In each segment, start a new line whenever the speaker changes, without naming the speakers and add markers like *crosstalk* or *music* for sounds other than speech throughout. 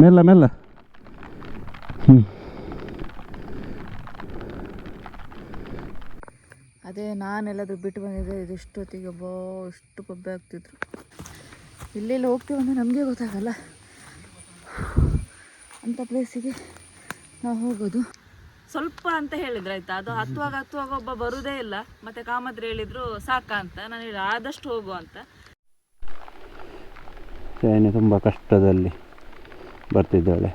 ಮೆಲ್ಲ ಮೆಲ್ಲ. ಹ್ಞೂ
ಅದೇ ನಾನೆಲ್ಲಾದರೂ ಬಿಟ್ಟು ಬಂದಿದ್ದೆ ಇದಿಷ್ಟೊತ್ತಿಗೆ ಬೋ ಇಷ್ಟು ಕೊಬ್ಬೆ ಆಗ್ತಿದ್ರು. ಇಲ್ಲೆಲ್ಲ ಹೋಗ್ತೀವಿ ಅಂದರೆ ನಮಗೆ ಗೊತ್ತಾಗಲ್ಲ. ಅಂಥ ಪ್ಲೇಸಿಗೆ ನಾವು ಹೋಗೋದು. ಸ್ವಲ್ಪ ಅಂತ ಹೇಳಿದ್ರು ಆಯ್ತಾ? ಅದು ಹತ್ತುವಾಗ ಹತ್ತುವಾಗ ಒಬ್ಬ ಬರುವುದೇ ಇಲ್ಲ. ಮತ್ತೆ ಕಾಮತ್ರ ಹೇಳಿದ್ರು ಸಾಕ ಅಂತ. ನಾನು ಆದಷ್ಟು ಹೋಗು ಅಂತ.
ತುಂಬ ಕಷ್ಟದಲ್ಲಿ. ಬರ್ತಿದ್ದಾಳೆ.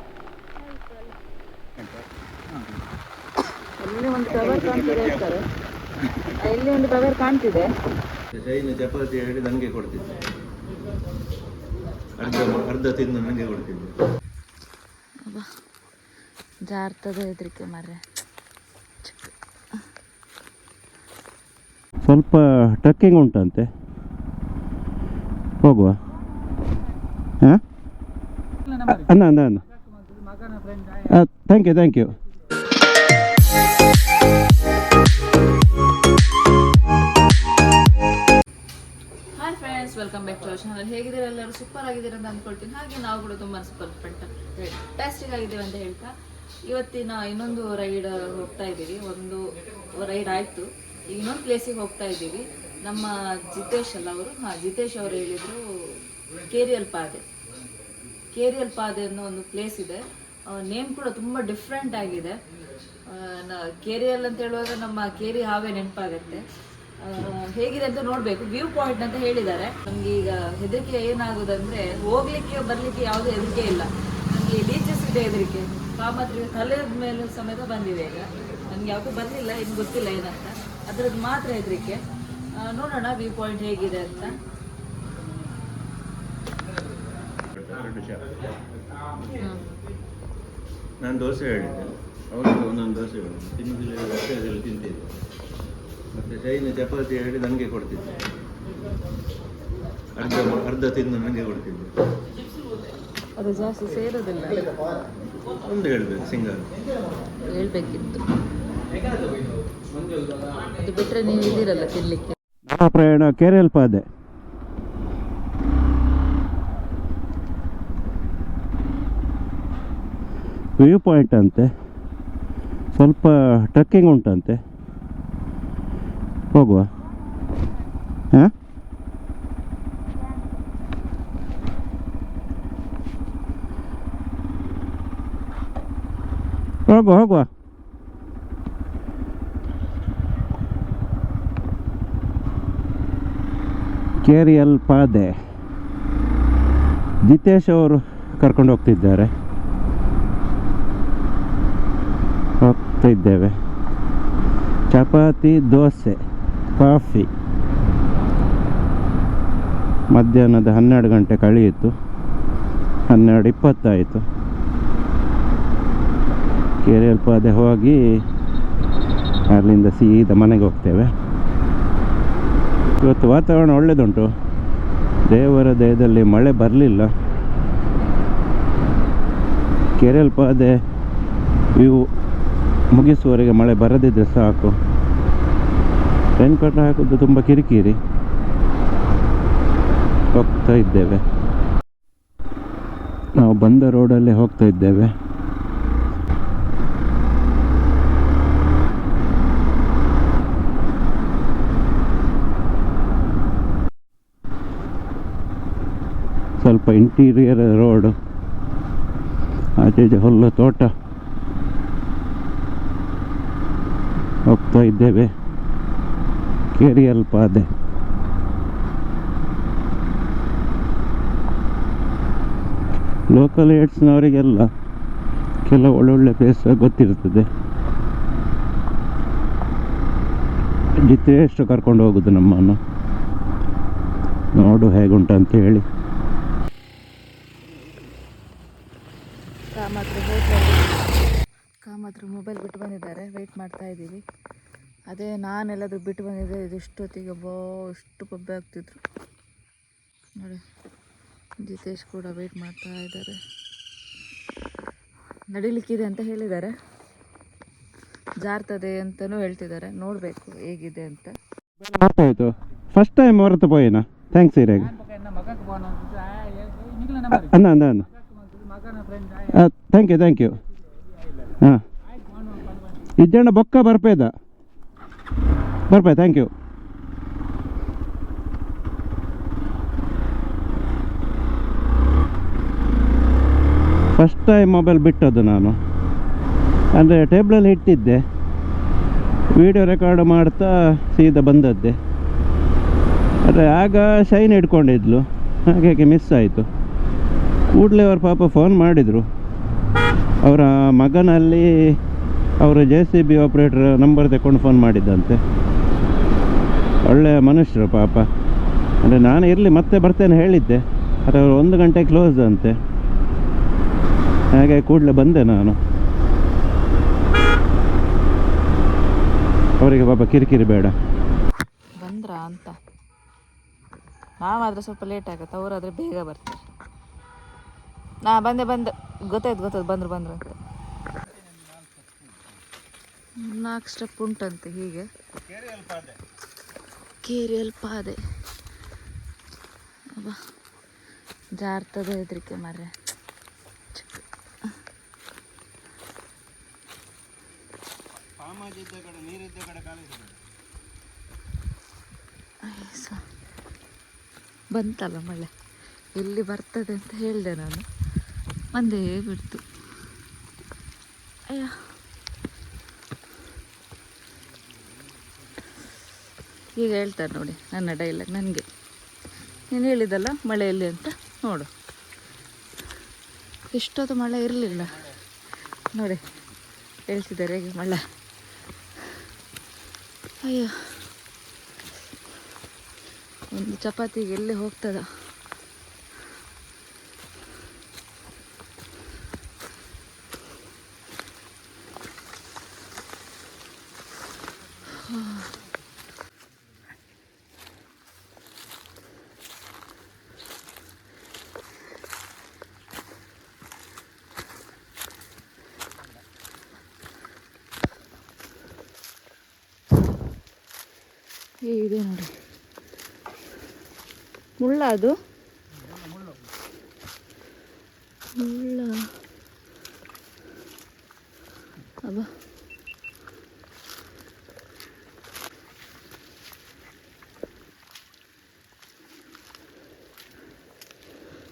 ಅಲ್ಲಿ ಒಂದು ಟವರ್ ಕಾಣ್ತಿದೆ ಹೇಳ್ತಾರೆ ಇಲ್ಲಿ ಒಂದು ಟವರ್ ಕಾಣ್ತಿದೆ.
ಜೈನ ಚಪಾತಿ ಹೇಳಿ ನನಗೆ ಕೊಡ್ತಿದ್ದೆ. ಅರ್ಧ ಅರ್ಧ ತಿಂದು ನನಗೆ ಕೊಡ್ತಿದ್ದೆ.
ಜಾರ್ತದ ಹೆದರಿಕೆ ಮಾರ್ರೆ.
ಸ್ವಲ್ಪ ಟ್ರಕ್ಕಿಂಗ್ ಉಂಟಂತೆ. ಹೋಗುವ. ಹಾಂ? ಅನ್ನ ಅನ್ನ ಅನ್ನ thank you thank you
hi friends welcome back to our channel ಹೇಗಿದ್ದೀರಾ ಎಲ್ಲರೂ? ಸೂಪರ್ ಆಗಿದ್ದೀರಾ ಅಂತ ಅಂದ್ಕೊಳ್ತೀನಿ ಹಾಗೆ ನಾವು ಕೂಡ ತುಂಬ ಸೂಪರ್ ಫ್ಯಾಂಟಾಸ್ಟಿಕ್ ಆಗಿದ್ದೀವಿ ಅಂತ ಹೇಳ್ತಾ. ಇವತ್ತಿನ ಇನ್ನೊಂದು ರೈಡ್ ಹೋಗ್ತಾ ಇದ್ದೀವಿ. ಒಂದು ರೈಡ್ ಆಯಿತು. ಈಗ ಇನ್ನೊಂದು ಪ್ಲೇಸಿಗೆ ಹೋಗ್ತಾ ಇದ್ದೀವಿ. ನಮ್ಮ ಜಿತೇಶ್ ಅಲ್ಲ ಅವರು. ಹಾಂ ಜಿತೇಶ್ ಅವರು ಹೇಳಿದರು ಕೇರಿಯಲ್ ಪಾದೆ. ಕೇರಿಯಲ್ ಪಾದೆ ಅನ್ನೋ ಒಂದು ಪ್ಲೇಸ್ ಇದೆ. ನೇಮ್ ಕೂಡ ತುಂಬ ಡಿಫ್ರೆಂಟ್ ಆಗಿದೆ. ಕೇರಿಯಲ್ ಅಂತ ಹೇಳುವಾಗ ನಮ್ಮ ಕೇರಿ ಹಾವೇ ನೆನಪಾಗತ್ತೆ. ಹೇಗಿದೆ ಅಂತ ನೋಡಬೇಕು. ವ್ಯೂ ಪಾಯಿಂಟ್ ಅಂತ ಹೇಳಿದ್ದಾರೆ. ನಮ್ಗೆ ಈಗ ಹೆದರಿಕೆ ಏನಾಗೋದಂದ್ರೆ ಹೋಗ್ಲಿಕ್ಕೆ ಬರ್ಲಿಕ್ಕೆ ಯಾವುದೇ ಹೆದರಿಕೆ ಇಲ್ಲ. ನನಗೆ ಬೀಚಸ್ ಇದೆ ಹೆದರಿಕೆ. ಕಾಮತ್ರಿ ತಲೆ ಮೇಲೆ ಸಮೇತ ಬಂದಿದೆ ಈಗ. ನನಗೆ ಯಾವುದು ಬರಲಿಲ್ಲ ಇನ್ನು ಗೊತ್ತಿಲ್ಲ ಏನಂತ. ಅದ್ರದ್ದು ಮಾತ್ರ ಹೆದರಿಕೆ. ನೋಡೋಣ ವ್ಯೂ ಪಾಯಿಂಟ್ ಹೇಗಿದೆ ಅಂತ. ಹ್ಮ್.
ನಾನು ದೋಸೆ ಹೇಳಿದ್ದೆ. ಅವನು ಒಂದೊಂದು ದೋಸೆ ಹೇಳಿದ್ದೆ. ತಿನ್ನೋದಿಲ್ಲ ದೋಸೆಯಲ್ಲಿ ತಿಂತಿದ್ದೆ ಮತ್ತು ಚೈನ ಚಪಾತಿ ಹೇಳಿ ನನಗೆ ಕೊಡ್ತಿದ್ದೆ. ಅರ್ಧ ಅರ್ಧ ತಿಂದು ನನಗೆ ಕೊಡ್ತಿದ್ದೆ.
ಅದು ಜಾಸ್ತಿ ಸೇರೋದಿಲ್ಲ.
ಒಂದು ಹೇಳಬೇಕು ಸಿಂಗಲ್.
ಹೇಳ್ಬೇಕಿತ್ತು. ಅದು ಬಿಟ್ರೆ ನೀವು ಇದ್ದೀರಲ್ಲ ತಿನ್ಲಿಕ್ಕೆ.
ನಮ್ಮ ಪ್ರಯಾಣ ಕೇರಳ ಪಾದೆ ವ್ಯೂ ಪಾಯಿಂಟ್ ಅಂತೆ. ಸ್ವಲ್ಪ ಟ್ರಕ್ಕಿಂಗ್ ಉಂಟಂತೆ. ಹೋಗುವ. ಹಾಂ? ಹೋಗುವ ಹೋಗುವ. ಕೇರಿಯಲ್ ಪಾದೆ. ಜಿತೇಶ್ ಅವರು ಕರ್ಕೊಂಡು ಹೋಗ್ತಿದ್ದಾರೆ. ಹೋಗ್ತಾ ಇದ್ದೇವೆ. ಚಪಾತಿ, ದೋಸೆ, ಕಾಫಿ. ಮಧ್ಯಾಹ್ನದ ಹನ್ನೆರಡು ಗಂಟೆ ಕಳೆಯಿತು. ಹನ್ನೆರಡು ಇಪ್ಪತ್ತಾಯಿತು. ಕೇರಿಯಲ್ ಪಾದೆ ಹೋಗಿ ಅಲ್ಲಿಂದ ಸೀದಾ ಮನೆಗೆ ಹೋಗ್ತೇವೆ. ಇವತ್ತು ವಾತಾವರಣ ಒಳ್ಳೆಯದುಂಟು ದೇವರ ದಯದಲ್ಲಿ ಮಳೆ ಬರಲಿಲ್ಲ. ಕೆರೆಲ್ ಪಾದೆ ಇವು ಮುಗಿಸುವವರೆಗೆ ಮಳೆ ಬರದಿದ್ದರೆ ಸಾಕು. ರೈನ್ಕೋಟ್ ಹಾಕೋದು ತುಂಬ ಕಿರಿಕಿರಿ. ಹೋಗ್ತಾ ಇದ್ದೇವೆ. ನಾವು ಬಂದ ರೋಡಲ್ಲೇ ಹೋಗ್ತಾ ಇದ್ದೇವೆ. ಸ್ವಲ್ಪ ಇಂಟೀರಿಯರ್ ರೋಡು. ಆಚೆ ಹುಲ್ಲು ತೋಟ. ಹೋಗ್ತಾ ಇದ್ದೇವೆ. ಕೇರಿಯಲ್ ಪಾದೆ. ಲೋಕಲ್ ಏಡ್ಸ್ನವರಿಗೆಲ್ಲ ಕೆಲವು ಒಳ್ಳೊಳ್ಳೆ ಪ್ಲೇಸ್ ಗೊತ್ತಿರ್ತದೆ. ಎಷ್ಟು ಕರ್ಕೊಂಡು ಹೋಗುದು ನಮ್ಮನ್ನು. ನೋಡು ಹೇಗುಂಟು ಅಂತ ಹೇಳಿ.
ಕಾಮಾತ್ರ ಮೊಬೈಲ್ ಬಿಟ್ಟು ಬಂದಿದ್ದಾರೆ ವೆಯ್ಟ್ ಮಾಡ್ತಾ ಇದ್ದೀವಿ ಅದೇ ನಾನೆಲ್ಲಾದರೂ ಬಿಟ್ಟು ಬಂದಿದ್ದೆ ಇದೆಷ್ಟೊತ್ತಿಗೆ ಬೋ ಎಷ್ಟು ಕೊಬ್ಬೆ ಆಗ್ತಿದ್ರು. ನೋಡಿ ಜಿತೇಶ್ ಕೂಡ ವೆಯ್ಟ್ ಮಾಡ್ತಾ ಇದ್ದಾರೆ. ನಡಿಲಿಕ್ಕಿದೆ ಅಂತ ಹೇಳಿದ್ದಾರೆ. ಜಾರ್ತದೆ ಅಂತಲೂ ಹೇಳ್ತಿದ್ದಾರೆ. ನೋಡಬೇಕು ಹೇಗಿದೆ ಅಂತ.
ಆಯ್ತು. ಫಸ್ಟ್ ಟೈಮ್ ಹೊರತು ಪೋಯಿನ ಥ್ಯಾಂಕ್ಸ್ ಇರಾಗ ಅನ್ನ ಅಣ್ಣ ಅನ್ನ. ಥ್ಯಾಂಕ್ ಯು ಥ್ಯಾಂಕ್ ಯು ಹಾಂ. ಇಜ್ಜಣ್ಣ ಬೊಕ್ಕ ಬರ್ಪೇದ. ಬರ್ಪೇ thank you first time mobile ಬಿಟ್ಟದ್ದು ನಾನು. ಅಂದರೆ ಟೇಬ್ಲಲ್ಲಿ ಇಟ್ಟಿದ್ದೆ. ವಿಡಿಯೋ ರೆಕಾರ್ಡ್ ಮಾಡ್ತಾ ಸೀದಾ ಬಂದದ್ದೆ. ಅಂದರೆ ಆಗ ಶೈನ್ ಇಟ್ಕೊಂಡಿದ್ಲು ಹಾಗಾಗಿ ಮಿಸ್ ಆಯಿತು. ಕೂಡಲೇ ಅವ್ರ ಪಾಪ ಫೋನ್ ಮಾಡಿದರು. ಅವರ ಮಗನಲ್ಲಿ ಅವರು J C B operator number ತಗೊಂಡು ಫೋನ್ ಮಾಡಿದ್ದಂತೆ. ಒಳ್ಳೆಯ ಮನುಷ್ಯರು ಪಾಪ. ಅಂದರೆ ನಾನು ಇರಲಿ, ಮತ್ತೆ ಬರ್ತೇನೆ ಹೇಳಿದ್ದೆ. ಆದರೆ ಅವರು ಒಂದು ಗಂಟೆ ಕ್ಲೋಸ್ ಅಂತೆ. ಹಾಗೆ ಕೂಡಲೇ ಬಂದೆ ನಾನು. ಅವರಿಗೆ ಪಾಪ ಕಿರಿಕಿರಿ ಬೇಡ.
ಬಂದ್ರ ಅಂತ. ನಾವಾದ್ರೆ ಸ್ವಲ್ಪ ಲೇಟ್ ಆಗುತ್ತೆ, ಅವರಾದರೆ ಬೇಗ ಬರ್ತಾರೆ. ನಾ ಬಂದೆ ಬಂದೆ. ಗೊತ್ತಾಯ್ತು ಗೊತ್ತಾಯ್ತು. ಬಂದರು ಬಂದರು ಅಂತ. ನಾಲ್ಕು ಸ್ಟೆಪ್ ಉಂಟಂತೆ ಹೀಗೆ. ಕೇರಿಯಲ್ ಪಾದೆ. ಅಬ್ಬ ಜಾರ್ತದ ಹೆದರಿಕೆ ಮರ್ರೆ. ಬಂತಲ್ಲ ಮಳೆ? ಎಲ್ಲಿ ಬರ್ತದೆ ಅಂತ ಹೇಳಿದೆ ನಾನು. ಒಂದೇ ಬಿಡ್ತು. ಅಯ್ಯ. ಈಗ ಹೇಳ್ತಾರೆ ನೋಡಿ, ನನ್ನ ಡೈಲಾಗ್ ನನಗೆ. ನೀನು ಹೇಳಿದಲ್ಲ ಮಳೆಯಲ್ಲಿ ಅಂತ ನೋಡು. ಇಷ್ಟೊತ್ತು ಮಳೆ ಇರಲಿಲ್ಲ. ನೋಡಿ ಹೇಳ್ತಿದ್ದಾರೆ ಹೇಗೆ ಮಳೆ. ಅಯ್ಯೋ. ಒಂದು ಚಪಾತಿಗೆ ಎಲ್ಲಿ ಹೋಗ್ತದ? ಇದೆ ನೋಡಿ ಮುಳ್ಳ ಅದು ಮುಳ್ಳ ಅಬ್ಬ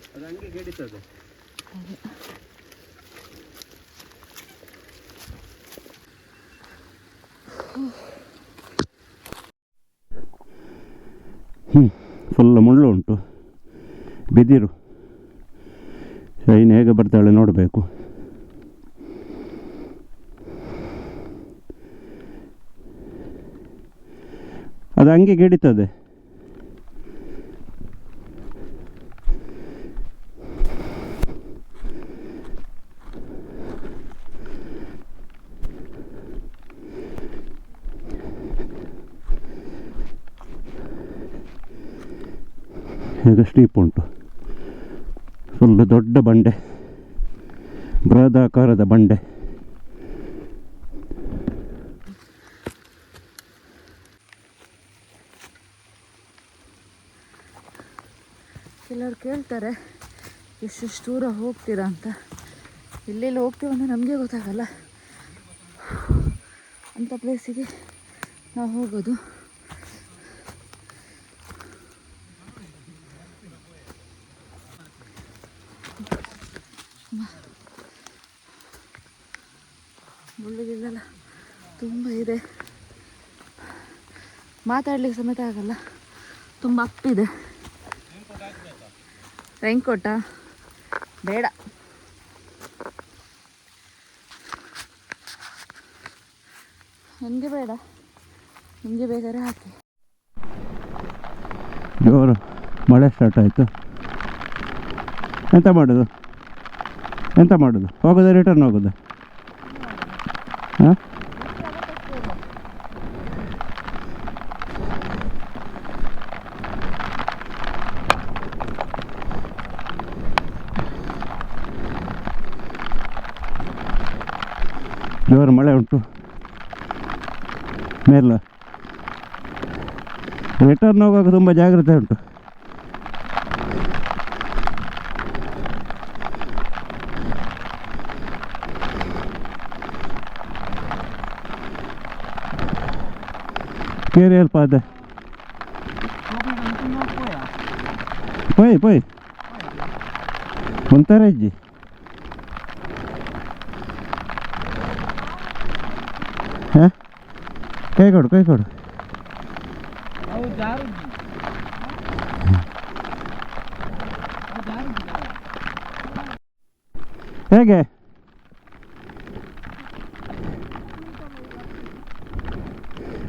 ಅದು ಹಂಗೆ ಹಿಡಿತದೆ ಹ್ಞೂ ಫುಲ್ ಮುಳ್ಳು ಉಂಟು. ಬಿದಿರು. ಶೈನ್ ಹೇಗೆ ಬರ್ತಾಳೆ ನೋಡಬೇಕು. ಅದು ಹಂಗೆ ಗಿಡಿತದೆ ಈಗ ಸ್ಟೀಪ್ ಉಂಟು? ಫುಲ್ಲು ದೊಡ್ಡ ಬಂಡೆ, ಬೃಹದಾಕಾರದ ಬಂಡೆ.
ಕೆಲವರು ಕೇಳ್ತಾರೆ, ಎಷ್ಟೆಷ್ಟು ದೂರ ಹೋಗ್ತೀರಾ ಅಂತ. ಇಲ್ಲಿ ಹೋಗ್ತೀವಿ ಅಂತ ನಮಗೆ ಗೊತ್ತಾಗಲ್ಲ. ಅಂಥ ಪ್ಲೇಸಿಗೆ ನಾವು ಹೋಗೋದು ಮುಳ್ಳುಗಿಲ್ಲೆಲ್ಲ ತುಂಬ ಇದೆ ಮಾತಾಡ್ಲಿಕ್ಕೆ ಸಮೇತ ಆಗಲ್ಲ. ತುಂಬ ಅಪ್ಪಿದೆ. ರೈನ್ಕೋಟ ಬೇಡ. ನನಗೆ ಬೇಡ. ನಿಮಗೆ ಬೇಕಾದ್ರೆ ಹಾಕಿ.
ಜೋರು ಮಳೆ ಸ್ಟಾರ್ಟ್ ಆಯಿತು. ಎಂತ ಮಾಡೋದು? ಎಂತ ಮಾಡೋದು? ಹೋಗೋದಾ ರಿಟರ್ನ್ ಹೋಗೋದಾ? ಜೋರು ಮಳೆ ಉಂಟು. ಮೇಲೆ ರಿಟರ್ನ್ ಹೋಗುವಾಗ ತುಂಬ ಜಾಗ್ರತೆ ಉಂಟು. ಕೇರಿ ಅಲ್ಪ ಅದೇ ಪೈ ಪೈ ಒಂಥರ ಇಜ್ಜಿ. ಕೈ ಕೊಡು ಕೈ ಕೊಡು ಹೇಗೆ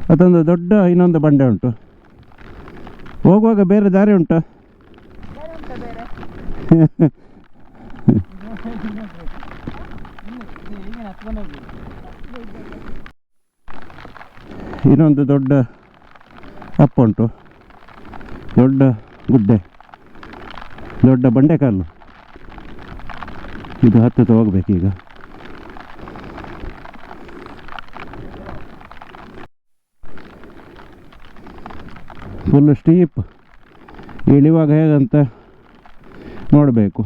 ಅದೊಂದು ದೊಡ್ಡ ಇನ್ನೊಂದು ಬಂಡೆ ಉಂಟು ಹೋಗುವಾಗ ಬೇರೆ ದಾರಿ ಉಂಟು ಇನ್ನೊಂದು ದೊಡ್ಡ ಅಪ್ಪ ಉಂಟು. ದೊಡ್ಡ ಗುಡ್ಡೆ. ದೊಡ್ಡ ಬಂಡೆಕಲ್ಲು. ಇದು ಹತ್ತುತ್ತಾ ಹೋಗ್ಬೇಕೀಗ. ಫುಲ್ ಸ್ಟೀಪ್ ಇಳಿವಾಗ ಹೇಗಂತ ನೋಡಬೇಕು.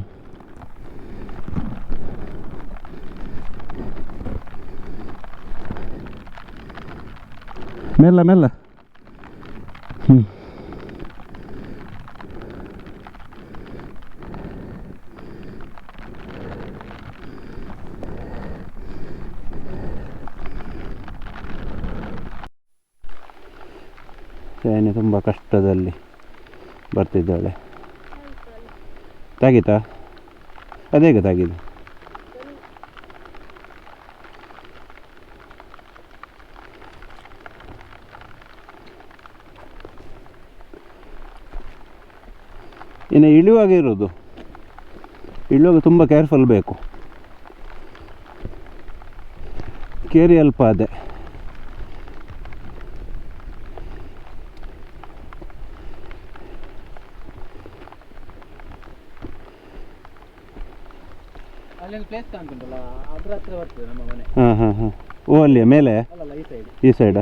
ಮೆಲ್ಲ ಮೆಲ್ಲ. ಹ್ಞೂ ತುಂಬ ಕಷ್ಟದಲ್ಲಿ ಬರ್ತಿದ್ದಾಳೆ. ತಾಗಿತಾ? ಅದೇಗ ತಾಗಿದೆ ಇನ್ನು ಇಳಿಯುವಾಗ ಇರೋದು ಇಳುವಾಗ ತುಂಬ ಕೇರ್ಫುಲ್ ಬೇಕು. ಕೇರಿ ಅಲ್ಪ ಅದೇ.
ಅಲ್ಲೊಂದು ಪ್ಲೇಸ್ ಕಾಣ್ತುಂಟಲ್ಲ ಅದ್ರ ಹತ್ರ ನಮ್ಮ ಮನೆ.
ಹಾಂ ಹಾಂ ಹಾಂ. ಓ ಅಲ್ಲಿಯ? ಮೇಲೆ?
ಈ ಸೈಡ್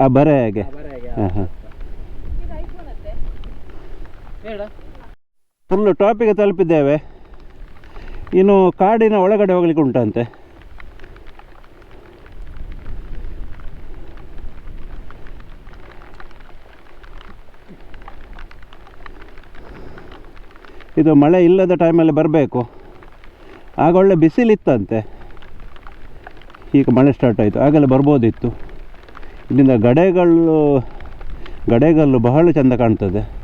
ಆ, ಬರ ಹಾಗೆ. ಹಾಂ. ಹಾಂ. ಫುಲ್ಲು ಟಾಪಿಗೆ ತಲುಪಿದ್ದೇವೆ. ಇನ್ನು ಕಾಡಿನ ಒಳಗಡೆ ಹೋಗ್ಲಿಕ್ಕೆ ಉಂಟಂತೆ. ಇದು ಮಳೆ ಇಲ್ಲದ ಟೈಮಲ್ಲಿ ಬರಬೇಕು. ಆಗ ಒಳ್ಳೆ ಬಿಸಿಲಿತ್ತಂತೆ. ಈಗ ಮಳೆ ಸ್ಟಾರ್ಟ್ ಆಯಿತು. ಆಗಲೇ ಬರ್ಬೋದಿತ್ತು. ಇಲ್ಲಿಂದ ಗಡೆಗಳು, ಗಡೆಗಲ್ಲು ಬಹಳ ಚೆಂದ ಕಾಣ್ತದೆ.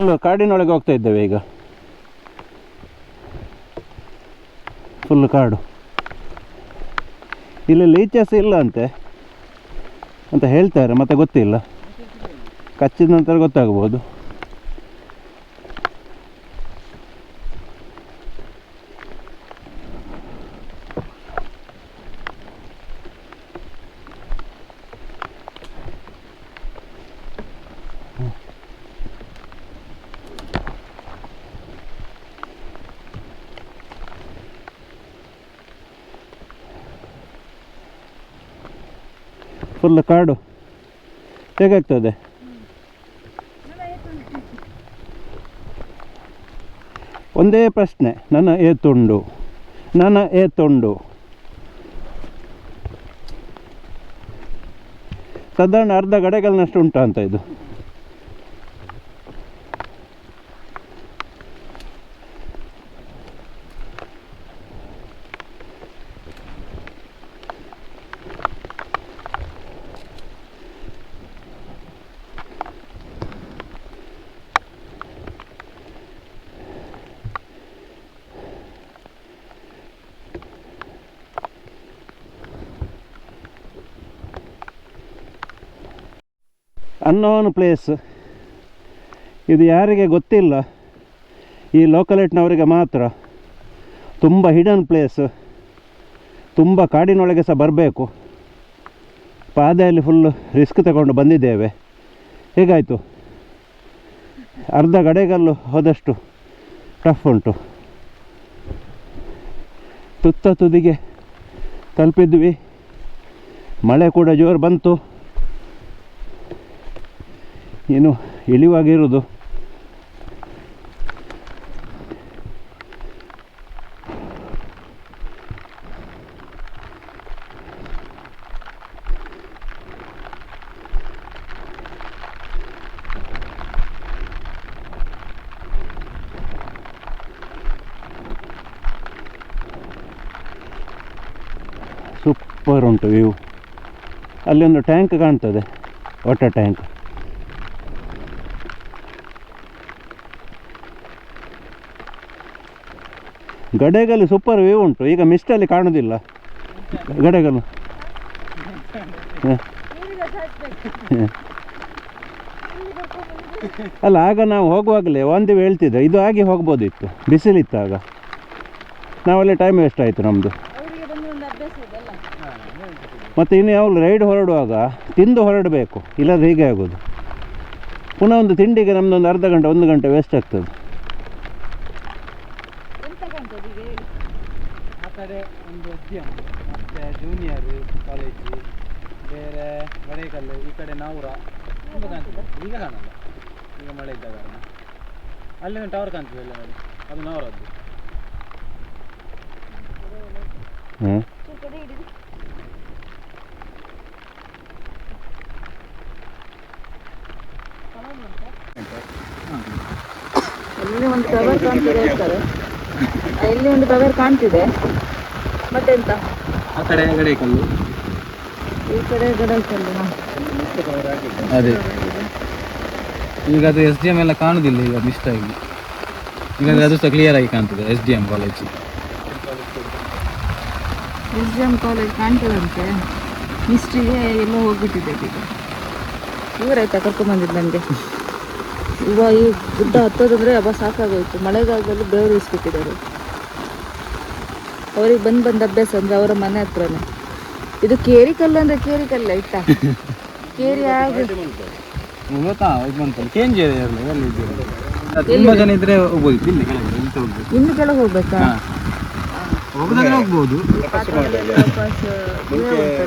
ಫುಲ್ ಕಾಡಿನೊಳಗೆ ಹೋಗ್ತಾ ಇದ್ದೇವೆ ಈಗ. ಫುಲ್ ಕಾಡು. ಇಲ್ಲಿ ಲೀಚಸ್ ಇಲ್ಲ ಅಂತೆ. ಅಂತ ಹೇಳ್ತಾರೆ, ಮತ್ತೆ ಗೊತ್ತಿಲ್ಲ. ಕಚ್ಚಿದ ನಂತರ ಗೊತ್ತಾಗ್ಬೋದು. ಫುಲ್ ಕಾಡು ಹೇಗಾಗ್ತದೆ? ಒಂದೇ ಪ್ರಶ್ನೆ. ನನ್ನ ಏತುಂಡು ನನ್ನ ಏತುಂಡು ಸಾಧಾರಣ ಅರ್ಧ ಗಡೆಗಳನ್ನಷ್ಟು ಉಂಟಾ ಅಂತ ಇದು. ಅನ್ನೋನ್ ಪ್ಲೇಸ್ ಇದು ಯಾರಿಗೆ ಗೊತ್ತಿಲ್ಲ, ಈ ಲೋಕಲೇಟ್ನವರಿಗೆ ಮಾತ್ರ. ತುಂಬ ಹಿಡನ್ ಪ್ಲೇಸ್ ತುಂಬ ಕಾಡಿನೊಳಗೆ ಸಹ ಬರಬೇಕು. ಪಾದೆಯಲ್ಲಿ ಫುಲ್ ರಿಸ್ಕ್ ತಗೊಂಡು ಬಂದಿದ್ದೇವೆ. ಹೇಗಾಯಿತು? ಅರ್ಧ ಗಡೆಗಲ್ಲು ಹೋದಷ್ಟು ಟಫ್ ಉಂಟು. ತುತ್ತ ತುದಿಗೆ ತಲುಪಿದ್ವಿ. ಮಳೆ ಕೂಡ ಜೋರು ಬಂತು. ಏನು ಇಳಿವಾಗಿರೋದು ಸೂಪರ್ ಉಂಟು ವ್ಯೂ ಅಲ್ಲೊಂದು ಟ್ಯಾಂಕ್ ಕಾಣ್ತದೆ ವಾಟರ್ ಟ್ಯಾಂಕ್ ಗಡೆಗಲ್ಲಿ ಸೂಪರ್ ವ್ಯೂ ಉಂಟು. ಈಗ ಮಿಸ್ಟಲ್ಲಿ ಹ. ಹ. ಅಲ್ಲ ಆಗ ನಾವು ಹೋಗುವಾಗಲೇ ಒಂದು ಹೇಳ್ತಿದ್ದೆ ಇದು ಆಗಿ ಹೋಗ್ಬೋದಿತ್ತು. ಬಿಸಿಲಿತ್ತು ಆಗ ನಾವಲ್ಲಿ ಟೈಮ್ ವೇಸ್ಟ್ ಆಯಿತು ನಮ್ಮದು ಮತ್ತು ಇನ್ನು ಯಾವಾಗಲೂ ರೈಡ್ ಹೊರಡುವಾಗ ತಿಂದು ಹೊರಡಬೇಕು. ಇಲ್ಲಾದ್ರೆ ಹೀಗೆ ಆಗೋದು ಪುನಃ ಒಂದು ತಿಂಡಿಗೆ ನಮ್ಮದೊಂದು ಅರ್ಧ ಗಂಟೆ ಒಂದು ಗಂಟೆ ವೇಸ್ಟ್ ಆಗ್ತದೆ
ಎಂತ ಕಾಣ್ತದೆ ಈಗ ಹೇಳಿ
ಆ ಕಡೆ ಒಂದು ಉದ್ಯಮ ಮತ್ತೆ ಜೂನಿಯರ್ ಕಾಲೇಜು ಬೇರೆ ಬಡೇಕಲ್ಲು ಈ ಕಡೆ ನಾವುರ ತುಂಬ ಕಾಣ್ತದೆ. ಈಗ ಕಾಣಲ್ಲ. ಈಗ ಮಳೆ ಇದ್ದ ಕಾರಣ. ಅಲ್ಲಿ ಒಂದು ಟವರ್ ಕಾಣ್ತದೆ ಎಲ್ಲ ನೋಡಿ ಅದು ನಾವರದ್ದು.
ಇಲ್ಲಿ ಒಂದು ಟವರ್ ಕಾಣ್ತಿದೆ ಹೇಳ್ತಾರೆ ಇಲ್ಲಿ ಒಂದು ಟವರ್ ಕಾಣ್ತಿದೆ. ಮತ್ತೆಂತ?
ಆ ಗಡೇಕಲ್ಲು
ಕಡೆ ಗಡಕಲ್ಲು
ಅದೇ. ಈಗ ಅದು ಎಸ್ ಡಿ ಎಂ ಎಲ್ಲ ಕಾಣುದಿಲ್ಲ, ಈಗ ಮಿಸ್ಟ್ ಆಗಿ. ಈಗ ಅದು ಸಹ ಕ್ಲಿಯರ್ ಆಗಿ ಕಾಣ್ತದೆ S D M college
S D M college ಕಾಣ್ತದಂತೆ. ಮಿಸ್ಟಿಗೆ ಎಲ್ಲ ಹೋಗ್ಬಿಟ್ಟಿದೆ ಈಗ. ಇವರಾಯ್ತಾ ಕರ್ಕೊಂಬಂದಿದ್ದು ನನಗೆ? ಇವ ಈ ಗುಡ್ಡ ಹತ್ತೋದಂದ್ರೆ ಅಬ್ಬ ಸಾಕಾಗೋಯ್ತು. ಮಳೆಗಾಲದಲ್ಲಿ ಬೆವರು ಇಸ್ಬಿಟ್ಟಿದ್ದಾರೆ. ಅವ್ರಿಗೆ ಬಂದು ಬಂದ ಅಭ್ಯಾಸ ಅಂದರೆ ಅವರ ಮನೆ ಹತ್ರನೇ. ಇದು ಕೇರಿ ಕಲ್ಲು ಅಂದ್ರೆ ಕೇರಿ ಕಲ್ಲ ಆಯ್ತಾ? *laughs* ಕೇರಿ ಆಗಿ
ತುಂಬಾ ಜನ ಇದ್ರೆ ಹೋಗ್ಬೋದು ಇಲ್ಲಿ
ಇನ್ನು ಕೆಳಗೆ ಹೋಗ್ಬೇಕಾ?
ಹಾಂ. ಹೋಗೋದಾದ್ರೆ ಹೋಗ್ಬೋದು.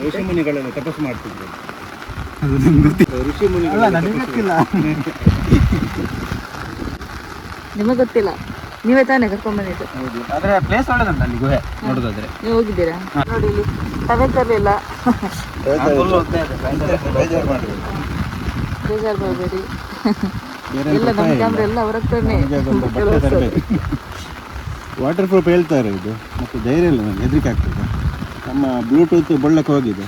ಋಷಿ
ಮುನಿಗಳನ್ನು ತಪಸ್ಸು ಮಾಡ್ತಿದ್ರು.
ಅದು
ಋಷಿ
ನನಗೆ ಗೊತ್ತಿಲ್ಲ.
ನಿಮಗೆ ಗೊತ್ತಿಲ್ಲ. ನೀವೇ ತಾನೇ ಕರ್ಕೊಂಡ್ಬಂದಿದ್ದು
ಹೌದು. ಆದರೆ ಪ್ಲೇಸ್ ಒಳ್ಳೆದುಂಟು ಅಲ್ಲಿ ಗುಹೆ ನೋಡೋದಾದ್ರೆ.
ನೀವು ಹೋಗಿದ್ದೀರಾ? ನೋಡಿ ಇಲ್ಲಿ ತಲೆ ತರಲಿಲ್ಲ.
ಬೇಜಾರು ಮಾಡಬೇಡಿ
ಬೇಜಾರು ಮಾಡಬೇಡಿ. ಎಲ್ಲ ನಮ್ಮ ಕ್ಯಾಮ್ರಾ ಎಲ್ಲ ಅವ್ರ ಹತ್ರನೇ
ವಾಟರ್ ಪ್ರೂಫ್ ಹೇಳ್ತಾರೆ ಇದು. ಮತ್ತೆ ಧೈರ್ಯ ಇಲ್ಲ ನನಗೆ ಹೆದರಿಕೆ ಆಗ್ತದೆ. ನಮ್ಮ ಬ್ಲೂಟೂತ್ ಬಳ್ಳಕ್ಕೆ ಹೋಗಿದೆ.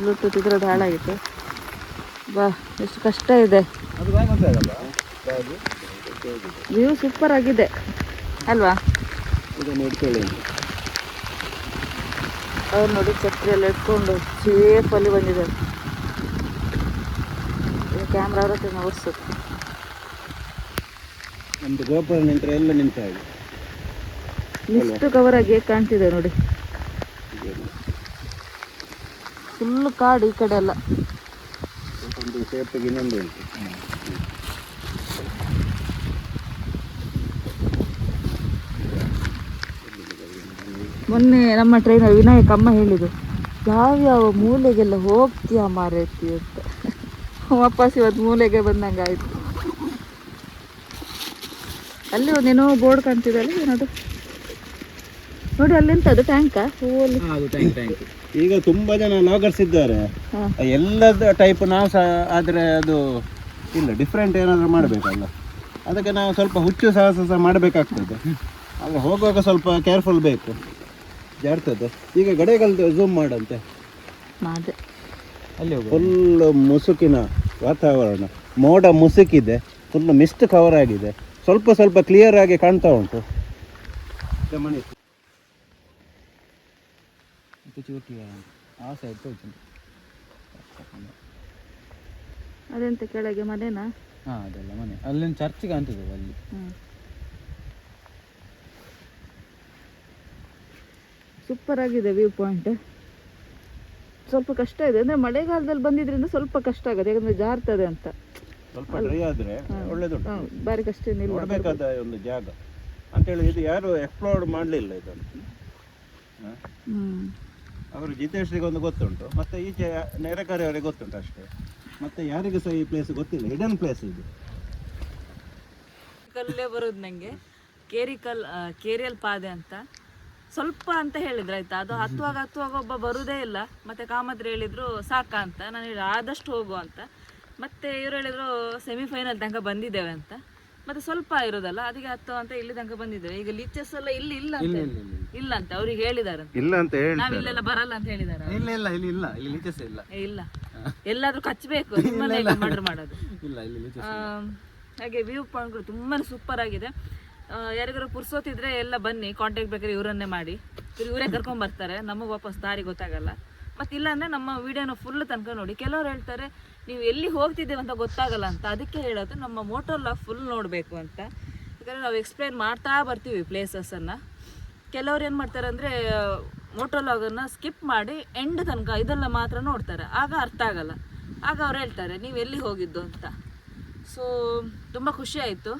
ಬ್ಲೂಟೂತ್ ಇದ್ರದ್ದು ಹಾಳಾಗಿತ್ತು. ಬಾ ಎಷ್ಟು ಕಷ್ಟ ಇದೆ.
ಅದು?
ವ್ಯೂ ಸೂಪರ್ ಆಗಿದೆ. ಅಲ್ವಾ? ಅವ್ರು ನೋಡಿ ಛತ್ರಿ ಎಲ್ಲ ಇಟ್ಕೊಂಡು ಸೇಫಲ್ಲಿ ಬಂದಿದ್ದಾರೆ. ಕ್ಯಾಮ್ರಾ ಅವ್ರ ಹತ್ರ ಓಡಿಸೋದು
ನಮ್ದು ಗೋಪುರ ನಿಂತರೆ ಎಲ್ಲ ನಿಂತ
ಇಷ್ಟು ಕವರ್ ಆಗಿ ಕಾಣ್ತಿದೆ ನೋಡಿ. ಫುಲ್ ಕಾಡು ಈ ಕಡೆ ಎಲ್ಲ.
ಒಂದು ಸೇಫ್ಟಿಗೆ ಇನ್ನೊಂದು ಉಂಟು.
ಮೊನ್ನೆ ನಮ್ಮ ಟ್ರೈನರ್ ವಿನಾಯಕ್ ಅಮ್ಮ ಹೇಳಿದರು ಯಾವ್ಯಾವ ಮೂಲೆಗೆಲ್ಲ ಹೋಗ್ತೀಯ ಮಾರೈತಿ ಅಂತ. ವಾಪಸ್ ಇವತ್ತು ಮೂಲೆಗೆ ಬಂದಂಗೆ ಆಯಿತು. ಅಲ್ಲಿ ಒಂದೇನೋ ಬೋರ್ಡ್ ಕಾಣ್ತಿದೆ ಅಲ್ಲಿ ಏನದು? ನೋಡಿ ಅಲ್ಲಿ
ಹಾಂ ಅದು ಟ್ಯಾಂಕ್
ಈಗ ತುಂಬಾ ಜನ ಲಾಗರ್ಸ್ ಇದ್ದಾರೆ. ಎಲ್ಲದ ಟೈಪ್ ನಾವು ಸಹ ಆದರೆ ಅದು ಇಲ್ಲ ಡಿಫ್ರೆಂಟ್ ಏನಾದರೂ ಮಾಡಬೇಕಲ್ಲ. ಅದಕ್ಕೆ ನಾವು ಸ್ವಲ್ಪ ಹುಚ್ಚು ಸಾಹಸ ಸಹ ಮಾಡಬೇಕಾಗ್ತದೆ. ಹಾಗೆ ಹೋಗುವಾಗ ಸ್ವಲ್ಪ ಕೇರ್ಫುಲ್ ಬೇಕು. ಜಾರ್ತದೆ ಈಗ ಗಡೆಗಲ್ದು ಝೂಮ್ ಮಾಡಂತೆ.
ಮಾಡಿದೆ
ಅಲ್ಲಿ
ಫುಲ್ ಮುಸುಕಿನ ವಾತಾವರಣ. ಮೋಡ ಮುಸುಕಿದೆ. ಫುಲ್ ಮಿಸ್ಟ್ ಕವರ್ ಆಗಿದೆ. ಸ್ವಲ್ಪ ಸ್ವಲ್ಪ ಕ್ಲಿಯರ್ ಆಗಿ ಕಾಣ್ತಾ ಉಂಟು.
ಆ ಸೈಡ್
ಅದೆಂತ ಕೆಳಗೆ ಮನೆನಾ?
ಹಾಂ ಅದೆಲ್ಲ ಮನೆ. ಅಲ್ಲೊಂದು ಚರ್ಚ್ ಕಾಣ್ತದೆ ಅಲ್ಲಿ.
ಸೂಪರ್ ಆಗಿದೆ ವ್ಯೂ ಪಾಯಿಂಟ್ ಸ್ವಲ್ಪ ಕಷ್ಟ ಇದೆ. ಅಂದ್ರೆ ಮಳೆಗಾಲದಲ್ಲಿ ಬಂದಿದ್ರಿಂದ ಸ್ವಲ್ಪ ಕಷ್ಟ ಆಗುತ್ತೆ. ಯಾಕಂದ್ರೆ ಜಾರ್ತದೆ ಅಂತ.
ಸ್ವಲ್ಪ ಡ್ರೈ ಆದರೆ ಒಳ್ಳೇದುಂಟು.
ಬಾರಿ ಕಷ್ಟ ಏನಿಲ್ಲ
ನೋಡಬೇಕಾದ ಒಂದು ಜಾಗ. ಅಂತೇಳಿ ಇದು ಯಾರು ಎಕ್ಸ್ಪ್ಲೋರ್ ಮಾಡಲಿಲ್ಲ ಇದನ್ನು. ಅವರು ಜಿತೇಶ್ರಿಗೆ ಒಂದು ಗೊತ್ತುಂಟು. ಮತ್ತೆ ಈಚೆ ನೆರೆಕರೆಯವರಿಗೆ ಗೊತ್ತುಂಟು ಅಷ್ಟೇ. ಮತ್ತೆ ಯಾರಿಗೂ ಸಹ ಈ ಪ್ಲೇಸ್ ಗೊತ್ತಿಲ್ಲ. ಹಿಡನ್ ಪ್ಲೇಸ್ ಇದು.
ಕಲ್ಲೇ ಬರೋದು ನನಗೆ ಕೇರಿಕಲ್ ಕೇರಿಯಲ್ ಪಾದೆ ಅಂತ. ಸ್ವಲ್ಪ ಅಂತ ಹೇಳಿದ್ರು ಆಯ್ತಾ? ಅದು ಹತ್ತುವಾಗ ಹತ್ತುವಾಗ ಒಬ್ಬ ಬರುದೇ ಇಲ್ಲ. ಮತ್ತೆ ಕಾಮತ್ರಿ ಹೇಳಿದ್ರು ಸಾಕ ಅಂತ? ನಾನು ಹೇಳಿ ಆದಷ್ಟು ಹೋಗು ಅಂತ. ಮತ್ತೆ ಇವ್ರು ಹೇಳಿದ್ರು ಸೆಮಿಫೈನಲ್ ತನಕ ಬಂದಿದ್ದೇವೆ ಅಂತ. ಮತ್ತೆ ಸ್ವಲ್ಪ ಇರೋದಲ್ಲ ಅದಕ್ಕೆ ಹತ್ತು ಅಂತ ಇಲ್ಲಿ ತನಕ ಬಂದಿದ್ದೇವೆ. ಈಗ ಲೀಚಸ್ ಎಲ್ಲ ಇಲ್ಲಿ ಇಲ್ಲ ಅಂತ ಇಲ್ಲ ಅಂತ ಅವ್ರಿಗೆ ಹೇಳಿದಾರೆ
ಇಲ್ಲ ಅಂತ ಹೇಳಿ
ನಾವ್ ಇಲ್ಲೆಲ್ಲ ಬರಲ್ಲ ಅಂತ ಹೇಳಿದಾರೆ
ಇಲ್ಲ ಇಲ್ಲ ಇಲ್ಲಿ ಇಲ್ಲ. ಇಲ್ಲಿ ಲೀಚಸ್ ಇಲ್ಲ.
ಇಲ್ಲ. ಎಲ್ಲಾದ್ರೂ ಕಚ್ಚಬೇಕು ನಿಮ್ಮನೆ ಮರ್ಡರ್ ಮಾಡೋದು?
ಇಲ್ಲ ಇಲ್ಲಿ
ಹಾಗೆ ವ್ಯೂ ಪಾಯಿಂಟ್ಗಳು ತುಂಬಾ ಸೂಪರ್ ಆಗಿದೆ. ಯಾರಿಗಾರು ಪುರ್ಸೋತಿದ್ರೆ ಎಲ್ಲ ಬನ್ನಿ ಕಾಂಟ್ಯಾಕ್ಟ್ ಬೇಕಾದ್ರೆ ಇವರನ್ನೇ ಮಾಡಿ. ಇವರೇ ಕರ್ಕೊಂಡ್ ಬರ್ತಾರೆ, ನಮಗೆ ವಾಪಸ್ ದಾರಿ ಗೊತ್ತಾಗಲ್ಲ. ಮತ್ತೆ ಇಲ್ಲಾಂದ್ರೆ ನಮ್ಮ ವಿಡಿಯೋನ ಫುಲ್ ತನಕ ನೋಡಿ. ಕೆಲವ್ರು ಹೇಳ್ತಾರೆ, ನೀವು ಎಲ್ಲಿ ಹೋಗ್ತಿದ್ದೇವೆ ಅಂತ ಗೊತ್ತಾಗಲ್ಲ ಅಂತ. ಅದಕ್ಕೆ ಹೇಳೋದು, ನಮ್ಮ ಮೋಟರ್ ಲಾಗ್ ಫುಲ್ ನೋಡಬೇಕು ಅಂತ. ಯಾಕಂದರೆ ನಾವು ಎಕ್ಸ್ಪ್ಲೈನ್ ಮಾಡ್ತಾ ಬರ್ತೀವಿ ಪ್ಲೇಸಸನ್ನು ಕೆಲವ್ರು ಏನು ಮಾಡ್ತಾರೆ ಅಂದರೆ ಮೋಟೋಲಾಗನ್ನು ಸ್ಕಿಪ್ ಮಾಡಿ ಎಂಡ್ ತನಕ ಇದೆಲ್ಲ ಮಾತ್ರ ನೋಡ್ತಾರೆ. ಆಗ ಅರ್ಥ ಆಗಲ್ಲ. ಆಗ ಅವ್ರು ಹೇಳ್ತಾರೆ, ನೀವು ಎಲ್ಲಿ ಹೋಗಿದ್ದು ಅಂತ. ಸೊ ತುಂಬ ಖುಷಿ ಆಯಿತು.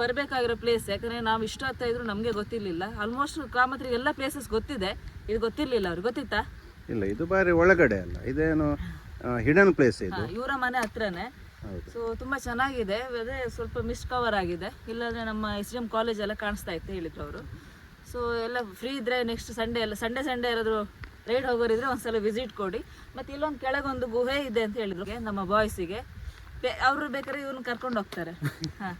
ಬರಬೇಕಾಗಿರೋ ಪ್ಲೇಸ್ ಯಾಕಂದರೆ ನಾವು ಇಷ್ಟ ಆಗ್ತಾ ಇದ್ರು ನಮಗೆ ಗೊತ್ತಿರಲಿಲ್ಲ. ಆಲ್ಮೋಸ್ಟ್ ಕಾಮತ್ರಿಗೆ ಎಲ್ಲ ಪ್ಲೇಸಸ್ ಗೊತ್ತಿದೆ. ಇದು ಗೊತ್ತಿರಲಿಲ್ಲ ಅವ್ರಿಗೆ. ಗೊತ್ತಿತ್ತಾ?
ಇಲ್ಲ ಇದು ಬಾರಿ ಒಳಗಡೆ ಅಲ್ಲ. ಇದೇನು ಹಿಡನ್ ಪ್ಲೇಸ್ ಇದು.
ಇವರ ಮನೆ ಹತ್ರನೇ. ಸೊ ತುಂಬಾ ಚೆನ್ನಾಗಿದೆ. ಅದೇ ಸ್ವಲ್ಪ ಮಿಸ್ ಕವರ್ ಆಗಿದೆ. ಇಲ್ಲಾಂದ್ರೆ ನಮ್ಮ ಎಸ್ ಡಿ ಎಂ ಕಾಲೇಜ್ ಎಲ್ಲ ಕಾಣಿಸ್ತಾ ಇತ್ತು ಹೇಳಿದ್ರು ಅವರು. ಸೊ ಎಲ್ಲ ಫ್ರೀ ಇದ್ರೆ ನೆಕ್ಸ್ಟ್ ಸಂಡೇ ಎಲ್ಲ ಸಂಡೇ ಸಂಡೇ ಯಾರಾದರೂ ರೈಡ್ ಹೋಗೋರಿದ್ರೆ ಒಂದ್ಸಲ ವಿಸಿಟ್ ಕೊಡಿ. ಮತ್ತೆ ಇಲ್ಲೊಂದು ಕೆಳಗೊಂದು ಗುಹೆ ಇದೆ ಅಂತ ಹೇಳಿದ್ರು. ನಮ್ಮ ಬಾಯ್ಸಿಗೆ ಅವರು ಬೇಕಾದ್ರೆ ಇವ್ರನ್ನ ಕರ್ಕೊಂಡು ಹೋಗ್ತಾರೆ. ಹಾಂ.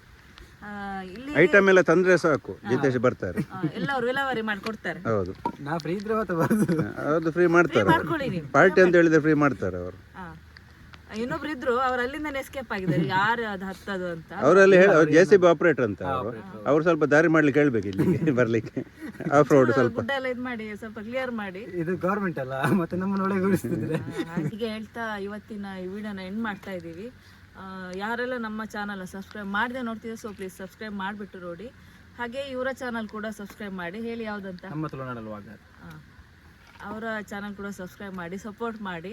ಇಲ್ಲಿ
ಐಟಮ್ ಎಲ್ಲ ತಂದ್ರೆ ಸಾಕು ಜಿತೇಶ್ ಬರ್ತಾರೆ.
ಆ, ಎಲ್ಲ ಅವ್ರು ವಿಲಾವಾರಿ ಮಾಡಿಕೊಡ್ತಾರೆ.
ಹೌದು.
ನಾ ಫ್ರೀ ಇದ್ರೆ ಮತ್ತೆ ಬರೋದು.
ಅವ್ರದ್ದು ಫ್ರೀ ಮಾಡ್ತಾರೆ
ಮಾಡ್ಕೊಳ್ಳಿ ನೀವು.
ಪಾರ್ಟಿ ಅಂತ ಹೇಳಿದ್ರೆ ಫ್ರೀ ಮಾಡ್ತಾರೆ ಅವರು.
ಹಾಂ ಇನ್ನೊಬ್ರು ಇದ್ರು ಅವ್ರು ಅಲ್ಲಿಂದನೇ ಎಸ್ಕೇಪ್ ಆಗಿದ್ದಾರೆ. ಯಾರು ಅದು ಹತ್ತದು ಅಂತ?
ಅವರಲ್ಲಿ ಹೇಳಿ ಅವ್ರು ಜೆ ಸಿ ಬಿ ಆಪರೇಟರ್ ಅಂತ ಅವರು. ಅವ್ರು ಸ್ವಲ್ಪ ದಾರಿ ಮಾಡ್ಲಿಕ್ಕೆ ಹೇಳ್ಬೇಕು ಇಲ್ಲಿ ಬರ್ಲಿಕ್ಕೆ. ಆಫ್ ರೋಡ್ ಸ್ವಲ್ಪ.
ಗುಡ್ಡ ಎಲ್ಲ ಇದು ಮಾಡಿ ಸ್ವಲ್ಪ ಕ್ಲಿಯರ್ ಮಾಡಿ.
ಇದು ಗೌರ್ಮೆಂಟ್ ಅಲ್ಲ ಮತ್ತೆ ನಮ್ಮನ್ನ ಒಳಗೆ ಉಳಿಸ್ತಿದ್ರೆ
ಹೀಗೆ ಹೇಳ್ತಾ ಇವತ್ತಿನ ಈ ವಿಡಿಯೋನ ಎಂಡ್ ಮಾಡ್ತಾ ಇದ್ದೀವಿ. ಯಾರೆಲ್ಲ ನಮ್ಮ ಚಾನಲ್ ಸಬ್ಸ್ಕ್ರೈಬ್ ಮಾಡದೆ ನೋಡ್ತಿದ್ರು ಸೊ ಪ್ಲೀಸ್ ಸಬ್ಸ್ಕ್ರೈಬ್ ಮಾಡಿಬಿಟ್ಟು ನೋಡಿ. ಹಾಗೆ ಇವರ ಚಾನಲ್ ಕೂಡ ಸಬ್ಸ್ಕ್ರೈಬ್ ಮಾಡಿ ಹೇಳಿ ಯಾವುದಂತ?
ನಮ್ಮ ತುಳುನಾಡಲ್ವಾಗ
ಅವರ ಚಾನಲ್ ಕೂಡ ಸಬ್ಸ್ಕ್ರೈಬ್ ಮಾಡಿ ಸಪೋರ್ಟ್ ಮಾಡಿ.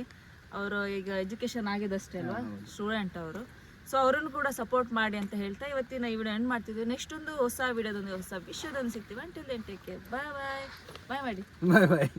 ಅವರು ಈಗ ಎಜುಕೇಷನ್ ಆಗಿದಷ್ಟೇ ಅಲ್ವಾ? ಸ್ಟೂಡೆಂಟ್ ಅವರು. ಸೊ ಅವರನ್ನು ಕೂಡ ಸಪೋರ್ಟ್ ಮಾಡಿ ಅಂತ ಹೇಳ್ತಾ ಇವತ್ತಿನ ಈ ವಿಡಿಯೋ ಎಂಡ್ ಮಾಡ್ತಿದ್ವಿ. ನೆಕ್ಸ್ಟ್ ಒಂದು ಹೊಸ ವಿಡಿಯೋದೊಂದು ಹೊಸ ವಿಷಯದೊಂದು ಸಿಗ್ತೀವಿ. Until then take care bye bye bye ಮಾಡಿ
ಬಾಯ್ ಬಾಯ್